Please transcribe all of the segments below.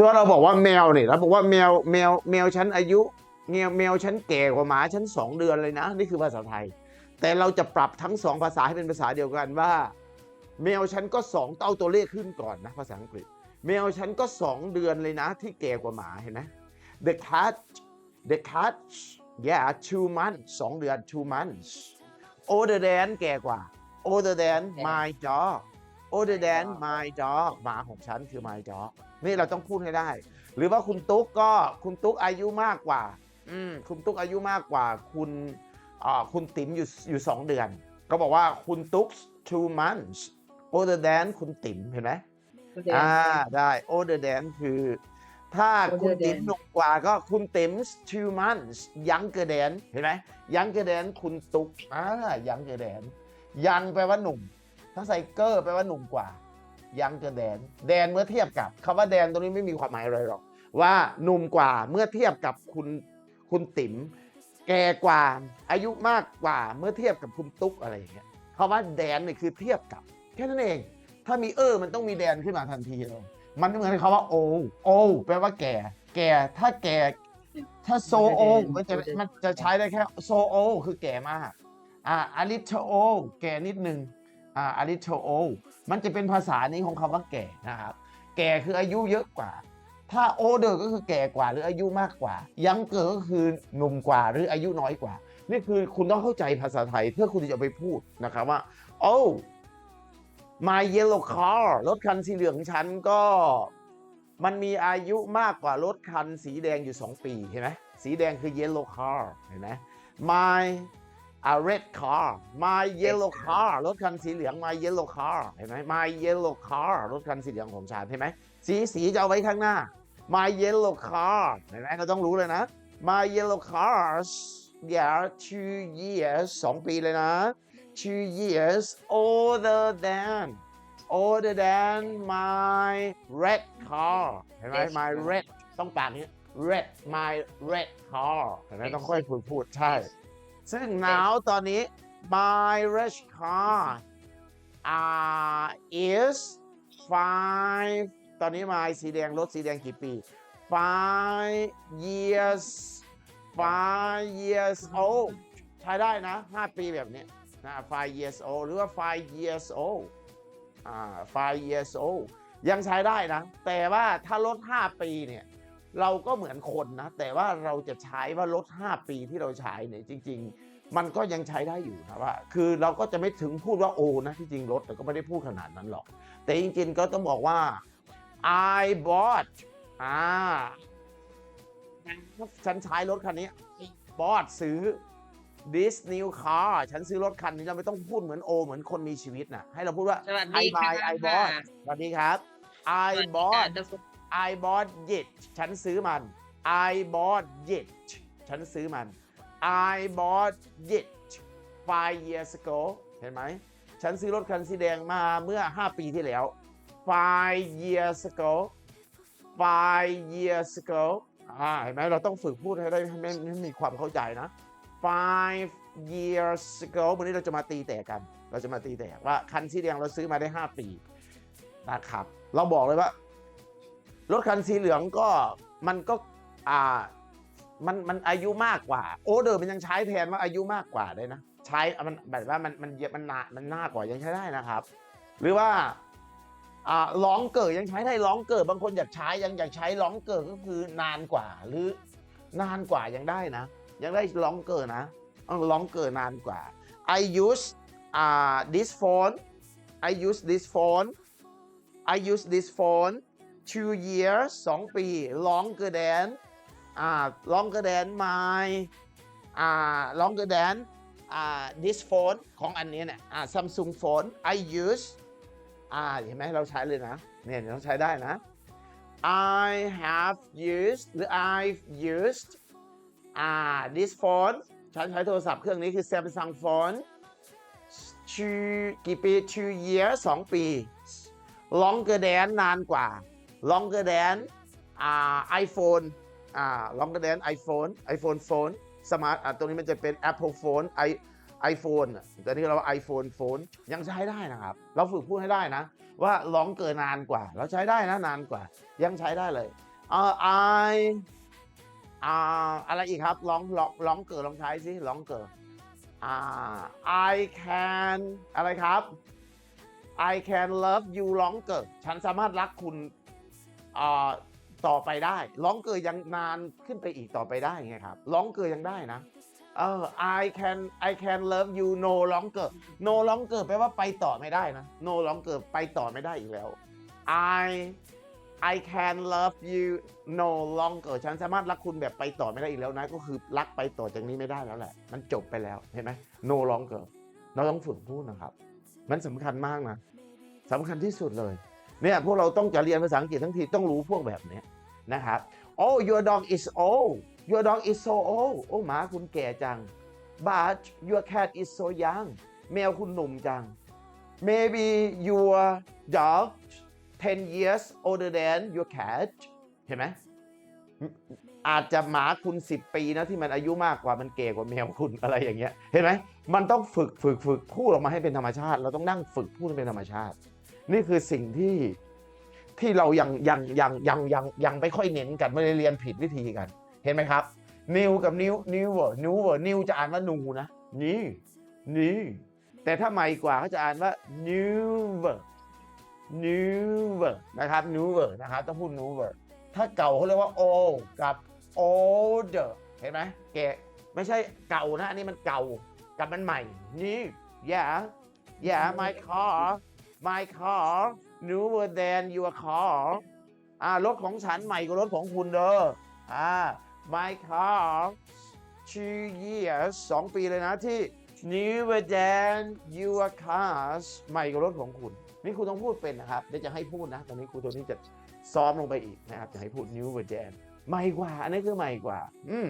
ส่วนเราบอกว่าแมวเนี่ยเราบอกว่าแมวแมวแมวฉันอายุแมวแมวฉันแก่กว่าหมาฉันสองเดือนเลยนะ นี่คือภาษาไทย แต่เราจะปรับทั้งสองภาษาให้เป็นภาษาเดียวกันว่า แมวฉันก็สองเต้าตัวเลขขึ้นก่อนนะภาษาอังกฤษ แมวฉันก็สองเดือนเลยนะ ที่แก่กว่าหมาเห็นไหม the cat the cat yeah two months สองเดือน two months older than แก่กว่า older than my dog older than my dog หมาของฉันคือ my dog นี่เราต้องพูดให้ได้ หรือว่าคุณตุ๊กก็คุณตุ๊กอายุมากกว่า อืมคุณตุ๊กอายุมากกว่า คุณอ่าคุณติ๋มอยู่อยู่สองเดือน ก็บอกว่าคุณตุ๊ก two months older than คุณติ๋มเห็นไหมอ่าได้ older than คือ ถ้า Older คุณติ๋ม than หนุ่มกว่าก็คุณติ๋ม two months younger than เห็นไหม younger than คุณตุ๊กอ่า younger than ยังแปลว่าหนุ่มถ้าใส่เกอร์แปลว่าหนุ่มกว่า younger than แดนเมื่อเทียบกับคำว่าแดนตรงนี้ไม่มีความหมายอะไรหรอก ว่าหนุ่มกว่าเมื่อเทียบกับคุณคุณติ๋มแก่กว่าอายุมากกว่าเมื่อเทียบกับคุณตุ๊กอะไรอย่างเงี้ยคำว่าแดนเนี่ยคือเทียบกับ แค่นั้นเอง ถ้ามีเออมันต้องมีแดนขึ้นมาทันทีเลยมันเหมือนคำว่าโอโอแปลว่าแก่ แก่ถ้าแก่ถ้าโซโอมันจะมันจะใช้ได้แค่โซโอคือแก่มากอ่าอลิทโอ แก่นิดนึง อ่าอลิทโอมันจะเป็นภาษานี้ของคำว่าแก่นะครับ แก่คืออายุเยอะกว่า ถ้าโอเดอร์ก็คือแก่กว่าหรืออายุมากกว่า ยังเกิดก็คือหนุ่มกว่าหรืออายุน้อยกว่า นี่คือคุณต้องเข้าใจภาษาไทยเพื่อคุณจะไปพูดนะครับว่า โอ้ my yellow car รถคันสีเหลืองของฉันก็มันมีอายุมากกว่ารถคันสีแดงอยู่ 2 ปีเห็นไหมสีแดงคือ yellow car เห็นไหม my a red car my yellow car รถคันสีเหลือง my yellow car เห็นไหม my yellow car รถคันสีเหลืองของฉันเห็นไหมสีสีจะเอาไว้ข้างหน้า my yellow car เห็นไหมเราต้องรู้เลยนะ my yellow cars yeah two years สองปีเลยนะ two years older than older than my red car เห็นไหม Yes. my red ต้องปากนี้ red my red car เห็นไหมต้องค่อยพูดพูดใช่ ซึ่ง now ตอนนี้ my red car uh, is five ตอนนี้ my สีแดงรถสีแดงกี่ปี five years five years old ใช้ได้นะ 5 ปีแบบนี้นะ five years old หรือว่า five years old อ่า five years old ยังใช้ได้นะ แต่ว่าถ้าลด 5 ปีเนี่ย เราก็เหมือนคนนะ แต่ว่าเราจะใช้ว่าลด5ปีที่เราใช้เนี่ยจริง ๆ มันก็ยังใช้ได้อยู่นะว่า คือเราก็จะไม่ถึงพูดว่าโอนะที่จริงลดแต่ก็ไม่ได้พูดขนาดนั้นหรอก แต่จริง ๆ ก็ต้องบอกว่า I bought อ่าฉันใช้รถคันนี้ bought ซื้อ this new car ฉันซื้อรถคันนี้เราไม่ต้องพูดเหมือนโอ เหมือนคนมีชีวิ t นะให้เราพูดว่าสวัส I ดีค่ะ buy I bought สวัสดีครับ I bought I bought it ฉันซื้อมัน I bought it ฉันซื้อมัน I bought it five years ago เห็นไหม ฉันซื้อรถคันสีแดงมาเมื่อ 5 ปีที่แล้ว five years ago five years ago อ่าเห็นไหมเราต้องฝึกพูดให้ได้ให้มีความเข้าใจนะ five years ago วันนี้เราจะมาตีแตกกัน เราจะมาตีแตกว่าคันสีแดงเราซื้อมาได้ 5 ปีนะครับ เราบอกเลยว่า รถคันสีเหลืองก็มันก็อ่ามันมันอายุมากกว่า โอเดอร์มันยังใช้แทนว่าอายุมากกว่าได้นะ ใช้มันแบบว่ามันมันเยอะมันหนามันหน้ากว่ายังใช้ได้นะครับ หรือว่าอ่าร้องเกิดยังใช้ได้ร้องเกิดบางคนอยากใช้ยังอยากใช้ร้องเกิดก็คือนานกว่าหรือนานกว่ายังได้นะ ยังได้ร้องเกิดนะต้องร้องเกิดนานกว่า I use อ่า this phone I use this phone I use this phone two years สองปี longer than อ่า longer than my อ่า longer than อ่า this phone ของอันนี้เนี่ยอ่า Samsung phone I use อ่าเห็นไหมเราใช้เลยนะ เนี่ยเราใช้ได้นะ I have used หรือ I've used อ่า this phone ฉันใช้โทรศัพท์เครื่องนี้คือ Samsung phone กี่ปี two years สองปี longer than นานกว่า longer than อ่า iPhone อ่า longer than iPhone iPhone phone สมาร์ทอะตรงนี้มันจะเป็น Apple phone i iPhone อะแต่นี่เรา iPhone phone ยังใช้ได้นะครับ เราฝึกพูดให้ได้นะ ว่า longer นนานกว่า เราใช้ได้นะนานกว่า ยังใช้ได้เลยเอ่อ I อ่าอะไรอีกครับร้องร้องร้องเกิดลองใช้สิร้องเกิดอ่า I can อะไรครับ I can love you longer ฉันสามารถรักคุณ ต่อไปได้ ร้องเกิดยังนานขึ้นไปอีกต่อไปได้ไงครับ ร้องเกิดยังได้นะเออ I can I can love you no longer no longer แปลว่าไปต่อไม่ได้นะ no longer ไปต่อไม่ได้อีกแล้ว I I can love you no longer ฉันสามารถรักคุณแบบไปต่อไม่ได้อีกแล้วนะ ก็คือรักไปต่อจากนี้ไม่ได้แล้วแหละ มันจบไปแล้วเห็นไหม no longer เราต้องฝึกพูดนะครับ มันสำคัญมากนะสำคัญที่สุดเลย เนี่ยพวกเราต้องจะเรียนภาษาอังกฤษทั้งทีต้องรู้พวกแบบนี้นะครับ oh your dog is old your dog is so old โอ้หมาคุณแก่จัง but your cat is so young แมวคุณหนุ่มจัง maybe your dog 10 years older than your cat เห็นไหมอาจจะหมาคุณ 10 ปีนะที่มันอายุมากกว่ามันแก่กว่าแมวคุณอะไรอย่างเงี้ย เห็นไหมมันต้องฝึกฝึกฝึกพูดออกมาให้เป็นธรรมชาติ เราต้องนั่งฝึกพูดให้เป็นธรรมชาติ นี่คือสิ่งที่ที่เรายังยังยังยังยังยังไม่ค่อยเน้นกันไม่ได้เรียนผิดวิธีกัน เห็นไหมครับ นิวกับนิวนิวเวอร์นิวเวอร์นิวจะอ่านว่านูนะนี่นี่แต่ถ้าใหม่กว่าเขาจะอ่านว่า newer newer นะครับ newer นะครับต้องพูด newer ถ้าเก่าเขาเรียกว่า old กับ older เห็นไหมแกไม่ใช่เก่านะอันนี้มันเก่ากับมันใหม่ new yeah yeah my car my car newer than your car อ่ารถของฉันใหม่กว่ารถของคุณเด้ออ่า my car two years สองปีเลยนะที่ newer than your cars ใหม่กว่ารถของคุณ นี่คุณต้องพูดเป็นนะครับเดี๋ยวจะให้พูดนะ ตอนนี้ครูตัวนี้จะซ้อมลงไปอีกนะครับ จะให้พูด newer than ใหม่กว่า อันนี้คือใหม่กว่า อืม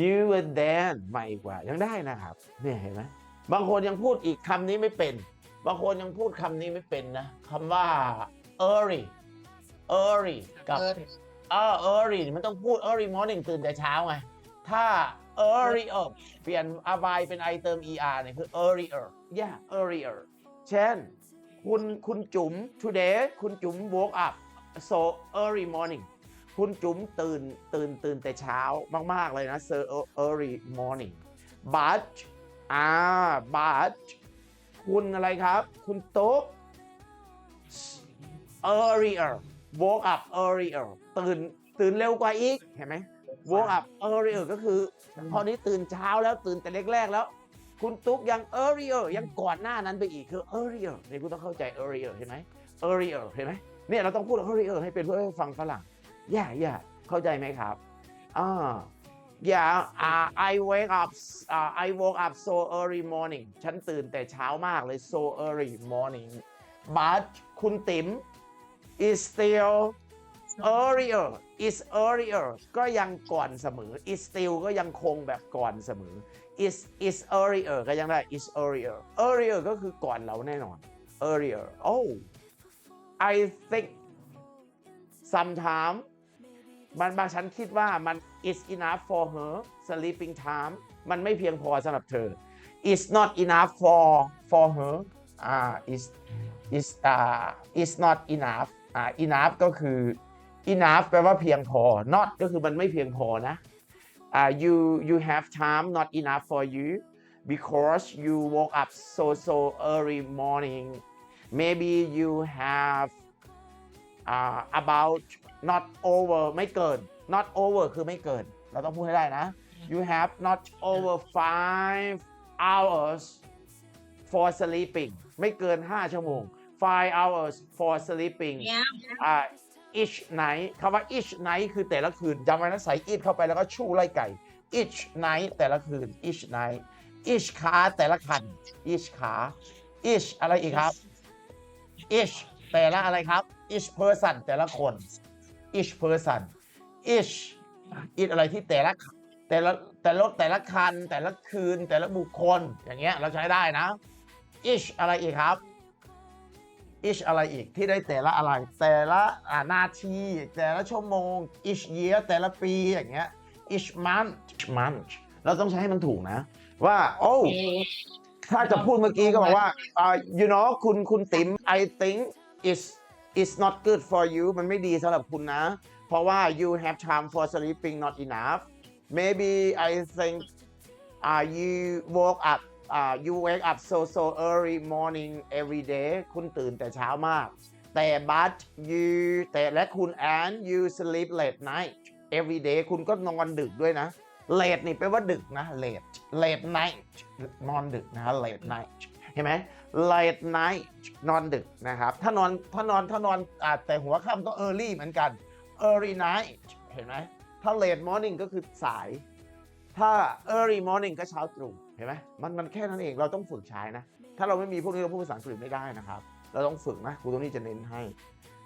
newer than ใหม่กว่า ยังได้นะครับ เนี่ยเห็นไหมบางคนยังพูดอีกคำนี้ไม่เป็น บางคนยังพูดคำนี้ไม่เป็นนะคำว่า early early กับเออเออ early มันต้องพูด early morning ตื่นแต่เช้าไง ถ้า earlier เปลี่ยน abide เป็น i เติม er เนี่ยคือ earlier yeah earlier เช่น คุณคุณจุ๋ม today คุณจุ๋ม woke up so early morning คุณจุ๋มตื่นตื่นตื่นแต่เช้ามาก ๆ เลยนะ so early morning but อ่า but คุณอะไรครับ คุณตุ๊ก earlier woke up earlier ตื่นตื่นเร็วกว่าอีก เห็นไหม woke up earlier ก็คือ พอนี้ตื่นเช้าแล้วตื่นแต่แรกๆแล้ว คุณตุ๊กยัง earlier ยังก่อนหน้านั้นไปอีกคือ earlier นี่คุณต้องเข้าใจ earlier เห็นไหม earlier เห็นไหมเนี่ยเราต้องพูด earlier ให้เป็นเพื่อให้ฟังฝรั่ง yeah yeah เข้าใจไหมครับอ่า yeah uh, I wake up uh, I woke up so early morning ฉันตื่นแต่เช้ามากเลย so early morning but คุณติ๋ม is still earlier is earlier ก็ยังก่อนเสมอ is still ก็ยังคงแบบก่อนเสมอ is is earlier ก็ยังได้ is earlier earlier ก็คือก่อนเราแน่นอน earlier oh I think sometime มันบางฉันคิดว่ามัน is enough for her sleeping time มันไม่เพียงพอสำหรับเธอ is not enough for for her อ่า is is อ่า is not enough อ่า enough ก็คือ enough แปลว่าเพียงพอ not ก็คือมันไม่เพียงพอนะอ่า you you have time not enough for you because you woke up so so early morning maybe you have uh, about not over ไม่เกิน not over คือไม่เกิน เราต้องพูดให้ได้นะ you have not over five hours for sleeping ไม่เกิน 5 ชั่วโมง five hours for sleeping เนี่ยอ่า each night คำว่า each night คือแต่ละคืนจำไว้นะใส่ each เข้าไปแล้วก็ชูไล่ไก่ each night แต่ละคืน each night each car แต่ละคัน each car each อะไรอีกครับ each แต่ละอะไรครับ each person แต่ละคน each person each each อะไรที่แต่ละแต่ละแต่ละแต่ละคัน แต่ละคืน แต่ละบุคคล อย่างเงี้ยเราใช้ได้นะ each อะไรอีกครับ each อะไรอีกที่ได้แต่ละอะไร แต่ละอ่านาที แต่ละชั่วโมง each year แต่ละปีอย่างเงี้ย each month each month เราต้องใช้ให้มันถูกนะ ว่า โอ้ถ้าจะพูดเมื่อกี้ก็บอกว่าอ่า you know คุณคุณติ๋ม I think is it's not good for you มันไม่ดีสำหรับคุณนะ เพราะว่า you have time for sleeping not enough maybe I think uh, you woke up uh, you wake up so so early morning every day คุณตื่นแต่เช้ามาก แต่ but you แต่และคุณ and you sleep late night every day คุณก็นอนดึกด้วยนะ late นี่แปลว่าดึกนะ late late night นอนดึกนะ late night เห็นไหม late night นอนดึกนะครับ ถ้านอนถ้านอนถ้านอนอาจแต่หัวค่ำก็ early เหมือนกัน early night เห็นไหม ถ้า late morning ก็คือสาย ถ้า early morning ก็เช้าตรู่ เห็นไหม มันมันแค่นั้นเอง เราต้องฝึกใช้นะ ถ้าเราไม่มีพวกนี้เราพูดภาษาอังกฤษไม่ได้นะครับ เราต้องฝึกนะครูตรงนี้จะเน้นให้